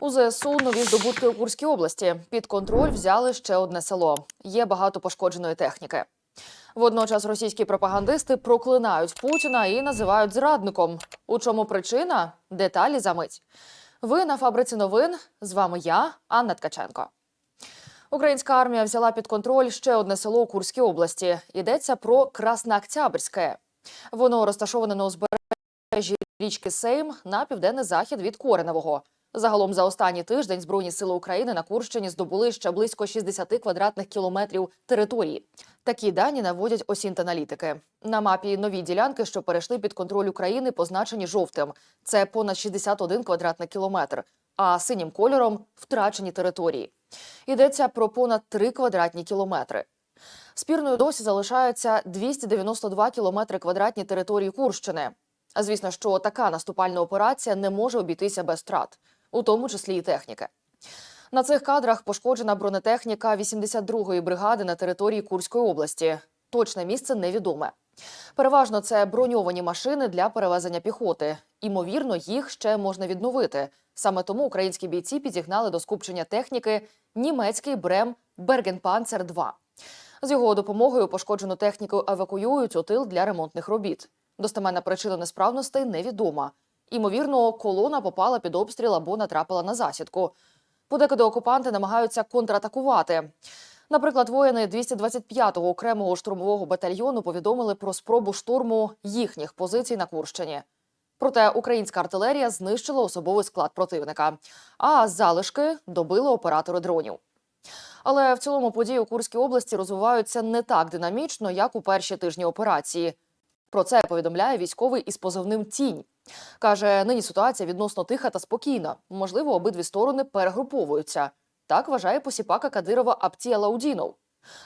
У ЗСУ нові здобутки у Курській області. Під контроль взяли ще одне село. Є багато пошкодженої техніки. Водночас російські пропагандисти проклинають Путіна і називають зрадником. У чому причина? Деталі за мить. Ви на фабриці новин. З вами я, Анна Ткаченко. Українська армія взяла під контроль ще одне село у Курській області. Йдеться про Краснооктябрське. Воно розташоване на узбережжі річки Сейм на південний захід від Кореневого. Загалом за останній тиждень Збройні сили України на Курщині здобули ще близько 60 квадратних кілометрів території. Такі дані наводять осінт-аналітики. На мапі нові ділянки, що перейшли під контроль України, позначені жовтим. Це понад 61 квадратний кілометр, а синім кольором втрачені території. Йдеться про понад 3 квадратні кілометри. Спірною досі залишаються 292 кілометри квадратні території Курщини. Звісно, що така наступальна операція не може обійтися без втрат, у тому числі і техніки. На цих кадрах пошкоджена бронетехніка 82-ї бригади на території Курської області. Точне місце невідоме. Переважно це броньовані машини для перевезення піхоти. Імовірно, їх ще можна відновити. Саме тому українські бійці підігнали до скупчення техніки німецький брем Бергенпанцер 2 З його допомогою пошкоджену техніку евакуюють у тил для ремонтних робіт. Достеменна причина несправностей невідома. Імовірно, колона попала під обстріл або натрапила на засідку. Подекуди окупанти намагаються контратакувати. Наприклад, воїни 225-го окремого штурмового батальйону повідомили про спробу штурму їхніх позицій на Курщині. Проте українська артилерія знищила особовий склад противника, а залишки добили оператори дронів. Але в цілому події у Курській області розвиваються не так динамічно, як у перші тижні операції. Про це повідомляє військовий із позивним Тінь. Каже, нині ситуація відносно тиха та спокійна. Можливо, обидві сторони перегруповуються. Так вважає посіпака Кадирова Аптія Лаудінов.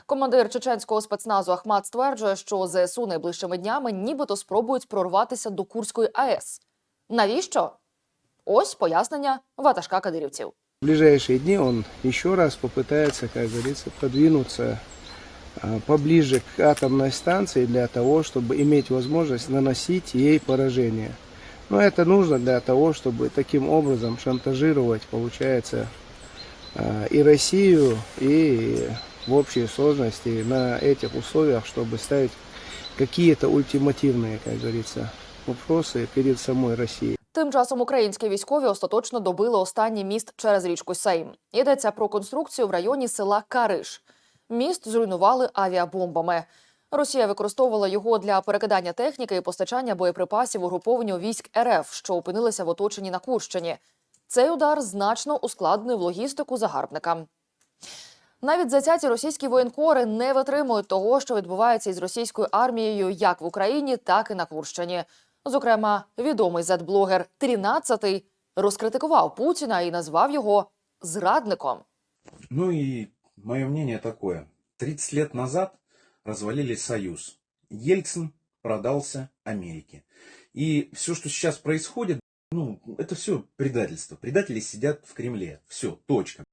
Командир чеченського спецназу Ахмат стверджує, що ЗСУ найближчими днями нібито спробують прорватися до Курської АЕС. Навіщо? Ось пояснення ватажка кадирівців. В ближайшие дни он еще раз попытается, как говорится, подвинуться а, поближе к атомной станции для того, чтобы иметь возможность наносить ей поражение. Но это нужно для того, чтобы таким образом шантажировать, получается, а, и Россию, и в общей сложности на этих условиях, чтобы ставить какие-то ультимативные, как говорится, вопросы перед самой Россией. Тим часом українські військові остаточно добили останній міст через річку Сейм. Йдеться про конструкцію в районі села Кариш. Міст зруйнували авіабомбами. Росія використовувала його для перекидання техніки і постачання боєприпасів угрупованню військ РФ, що опинилися в оточенні на Курщині. Цей удар значно ускладнив логістику загарбникам. Навіть затяті російські воєнкори не витримують того, що відбувається із російською армією як в Україні, так і на Курщині. Зокрема, відомий зет-блогер 13-й розкритикував Путіна і назвав його зрадником. Ну и мое мнение такое. 30 лет назад развалили Союз. Ельцин продался Америке. И все, что сейчас происходит, ну, это все предательство. Предатели сидят в Кремле. Все, точка.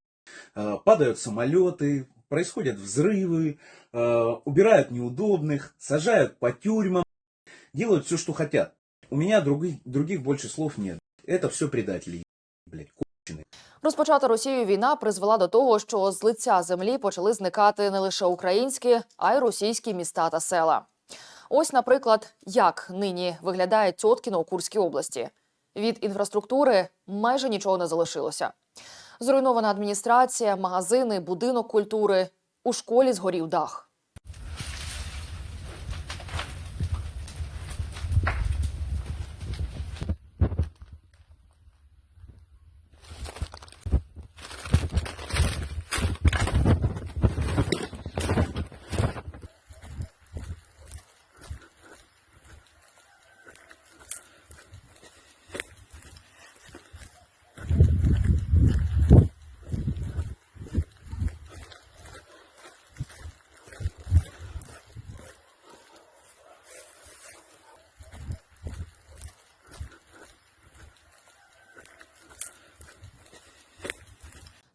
Э, Падают самолеты, происходят взрывы, э, убирают неудобных, сажают по тюрьмам, делают все, что хотят. У меня других, других больше слов нет. Это все предатели, блядь, Розпочата Росією війна призвела до того, що з лиця землі почали зникати не лише українські, а й російські міста та села. Ось, наприклад, як нині виглядає Тьоткіно у Курській області. Від інфраструктури майже нічого не залишилося. Зруйнована адміністрація, магазини, будинок культури. У школі згорів дах.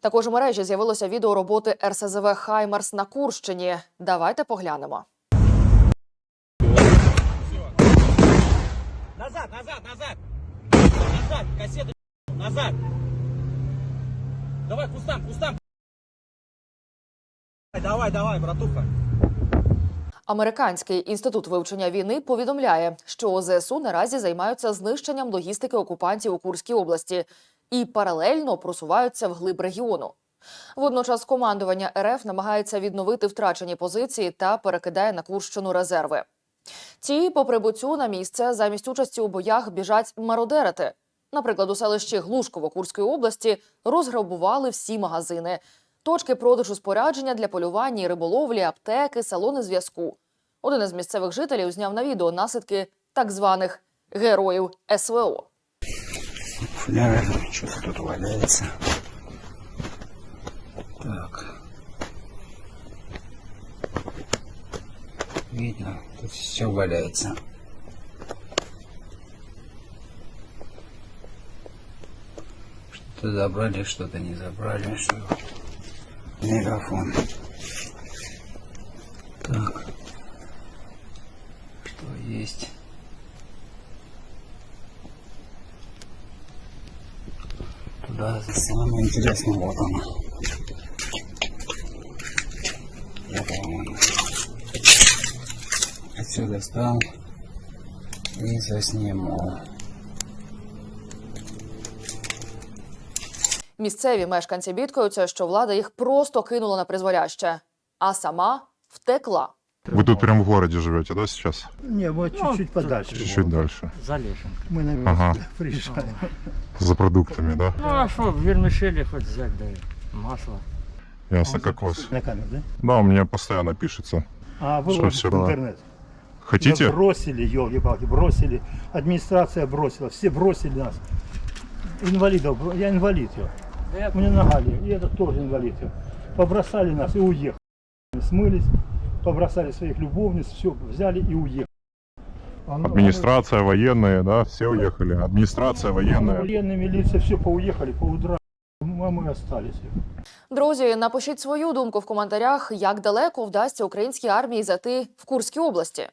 Також у мережі з'явилося відео роботи РСЗВ Хаймарс на Курщині. Давайте поглянемо. Назад, назад, назад! Назад, кассету назад! Давай, кустам, кустам. Давай, давай, братуха. Американський інститут вивчення війни повідомляє, що ЗСУ наразі займаються знищенням логістики окупантів у Курській області і паралельно просуваються вглиб регіону. Водночас командування РФ намагається відновити втрачені позиції та перекидає на Курщину резерви. Ті, по прибуттю на місце, замість участі у боях біжать мародерити. Наприклад, у селищі Глушково Курської області розграбували всі магазини, точки продажу спорядження для полювання риболовлі, аптеки, салони зв'язку. Один із місцевих жителів зняв на відео наслідки так званих героїв СВО. Фляга что-то тут валяется. Так. Видно, тут все валяется. Что-то забрали, что-то не забрали. Что... Мегафон. Самое интересное вот оно. Вот оно. Отсюда стал и засниму. Місцеві мешканці бідкаються, що влада їх просто кинула на призволяще, а сама втекла. Вы тут прям в городе живете, да, сейчас? Не, мы чуть-чуть подальше. Чуть-чуть дальше. Залежим. Мы на Ага. приезжаем. За продуктами, да? Ну а что, вермишели хоть взять, да масло. Ясно, как у вас. На камеру, да? Да, у меня постоянно пишется. А вы Что, всё в интернет. Да Хотите? бросили, елки-палки, бросили. Администрация бросила, все бросили нас. Инвалидов, я инвалид, я. Да Мне нагали, и этот тоже инвалид. Побросали нас и уехали. Смылись, побросали своих любовниц, все, взяли и уехали. А ну, Администрация, военные, да, все уехали. Администрация, а мы- военная. Военные, милиция, все поуехали, поудрали. А мы остались. Друзі, напишіть свою думку в коментарях, як далеко вдасться українській армії зайти в Курській області.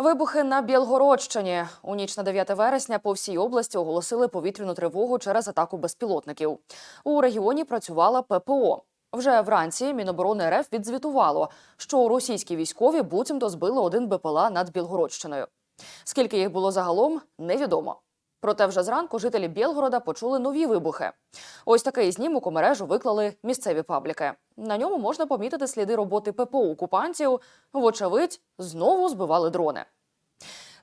Вибухи на Білгородщині. У ніч на 9 вересня по всій області оголосили повітряну тривогу через атаку безпілотників. У регіоні працювала ППО. Вже вранці Міноборони РФ відзвітувало, що російські військові буцімто збили один БПЛА над Білгородщиною. Скільки їх було загалом, невідомо. Проте вже зранку жителі Білгорода почули нові вибухи. Ось такий знімок у мережу виклали місцеві пабліки. На ньому можна помітити сліди роботи ППО окупантів. Вочевидь, знову збивали дрони.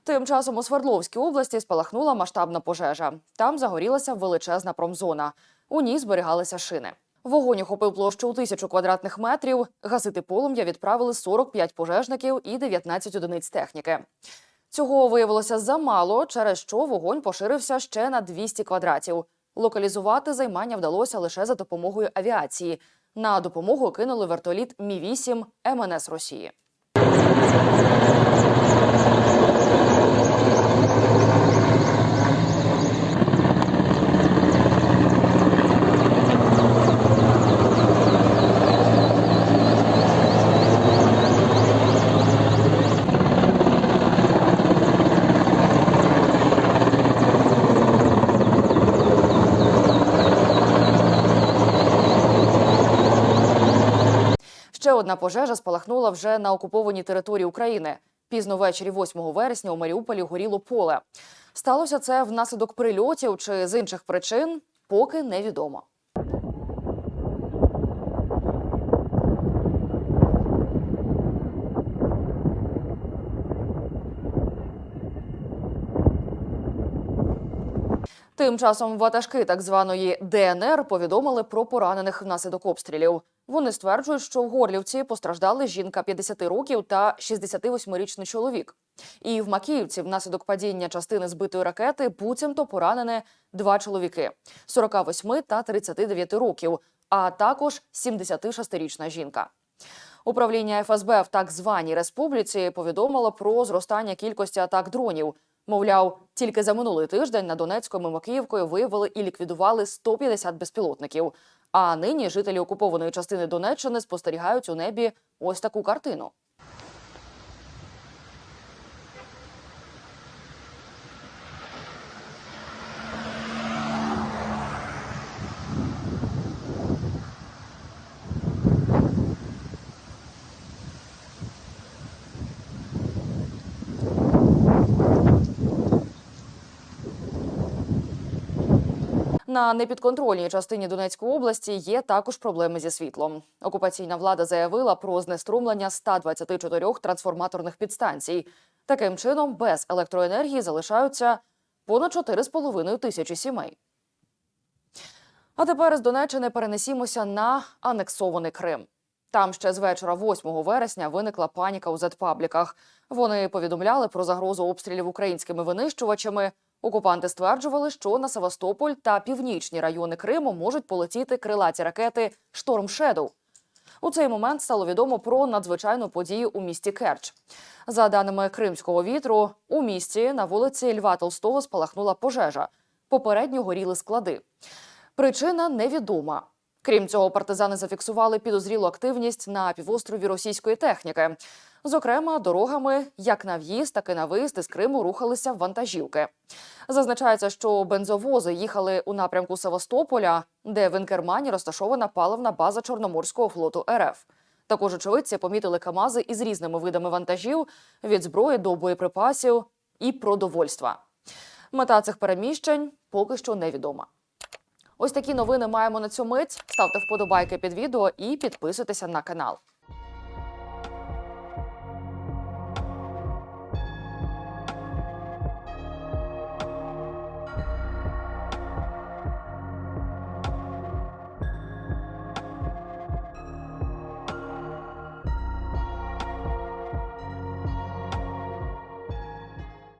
Тим часом у Свердловській області спалахнула масштабна пожежа. Там загорілася величезна промзона. У ній зберігалися шини. Вогонь охопив площу у тисячу квадратних метрів. Гасити полум'я відправили 45 пожежників і 19 одиниць техніки. Цього виявилося замало, через що вогонь поширився ще на 200 квадратів. Локалізувати займання вдалося лише за допомогою авіації. На допомогу кинули вертоліт Мі 8 МНС Росії. Ще одна пожежа спалахнула вже на окупованій території України. Пізно ввечері 8 вересня у Маріуполі горіло поле. Сталося це внаслідок прильотів чи з інших причин, поки невідомо. Тим часом ватажки так званої ДНР повідомили про поранених внаслідок обстрілів. Вони стверджують, що в Горлівці постраждали жінка 50 років та 68-річний чоловік. І в Макіївці внаслідок падіння частини збитої ракети буцімто поранені два чоловіки 48 та 39 років, а також 76-річна жінка. Управління ФСБ в так званій республіці повідомило про зростання кількості атак дронів. Мовляв, тільки за минулий тиждень на Донецькому і Макіївкою виявили і ліквідували 150 безпілотників. А нині жителі окупованої частини Донеччини спостерігають у небі ось таку картину. На непідконтрольній частині Донецької області є також проблеми зі світлом. Окупаційна влада заявила про знеструмлення 124 трансформаторних підстанцій. Таким чином, без електроенергії залишаються понад 4,5 тисячі сімей. А тепер з Донеччини перенесімося на анексований Крим. Там ще з вечора 8 вересня виникла паніка у зетпабліках. Вони повідомляли про загрозу обстрілів українськими винищувачами. Окупанти стверджували, що на Севастополь та північні райони Криму можуть полетіти крилаті ракети Шторм Шедоу. У цей момент стало відомо про надзвичайну подію у місті Керч. За даними кримського вітру, у місті на вулиці Льва Толстого спалахнула пожежа. Попередньо горіли склади. Причина невідома. Крім цього, партизани зафіксували підозрілу активність на півострові російської техніки. Зокрема, дорогами як на в'їзд, так і на виїзд із Криму рухалися вантажівки. Зазначається, що бензовози їхали у напрямку Севастополя, де в Інкермані розташована паливна база Чорноморського флоту РФ. Також очевидці помітили КАМАЗи із різними видами вантажів від зброї до боєприпасів і продовольства. Мета цих переміщень поки що невідома. Ось такі новини маємо на цю мить. Ставте вподобайки під відео і підписуйтеся на канал.